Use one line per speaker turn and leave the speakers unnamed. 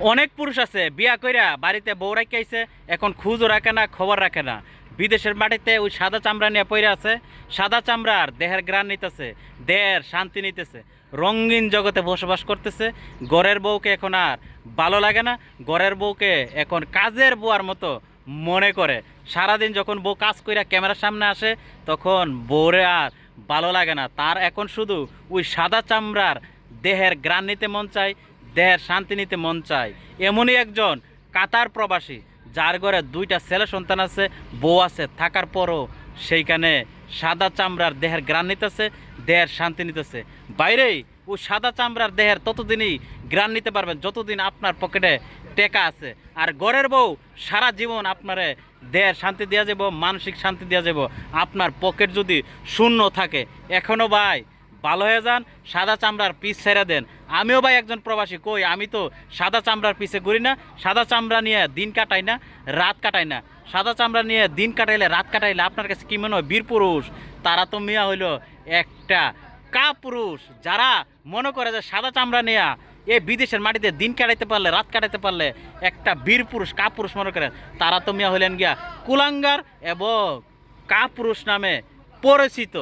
অনেক পুরুষ আছে, বিয়া কইরা বাড়িতে বউ রাখাইছে এখন খুঁজও রাখে না, খবর রাখে না। বিদেশের মাটিতে ওই সাদা চামড়া নিয়ে পইরা আছে, সাদা চামড়ার দেহের গ্রাণ নিতেছে, দেহের শান্তি নিতেছে, রঙিন জগতে বসবাস করতেছে, ঘরের বউকে এখন আর ভালো লাগে না, ঘরের বউকে এখন কাজের বুয়ার মতো মনে করে। সারাদিন যখন বউ কাজ কইরা ক্যামেরার সামনে আসে, তখন বউরে আর ভালো লাগে না। তার এখন শুধু ওই সাদা চামড়ার দেহের গ্রাণ নিতে মন চায় দেহের শান্তি নিতে মন চায়। এমনই একজন কাতার প্রবাসী, যার ঘরে দুইটা ছেলে সন্তান আছে, বউ আছে, থাকার পরও সেইখানে সাদা চামড়ার দেহের গ্রাণ নিতেছে দেহের শান্তি নিতেছে। বাইরেই ও সাদা চামড়ার দেহের ততদিনই গ্রাণ নিতে পারবেন যতদিন আপনার পকেটে টেকা আছে। আর ঘরের বউ সারা জীবন আপনারে দেহের শান্তি দেওয়া যাব মানসিক শান্তি দেওয়া যাব আপনার পকেট যদি শূন্য থাকে এখনও ভাই ভালো হয়ে যান, সাদা চামড়ার পিস ছেড়ে দেন। আমিও ভাই একজন প্রবাসী, কই? আমি তো সাদা চামড়ার পিছে ঘুরি না, সাদা চামড়া নিয়ে দিন কাটাই না, রাত কাটাই না। সাদা চামড়া নিয়ে দিন কাটাইলে, রাত কাটাইলে আপনার কাছে কি মনে হয়? বীর পুরুষ। তারা তো মিয়া হইল একটা কা পুরুষ যারা মনে করে যে সাদা চামড়া নেয়া এ বিদেশের মাটিতে দিন কাটাইতে পারলে, রাত কাটাইতে পারলে একটা বীর পুরুষ কা পুরুষ মনে করেন, তারা তো মিয়া হইলেন গিয়া কুলাঙ্গার এবং কা পুরুষ নামে পরিচিত।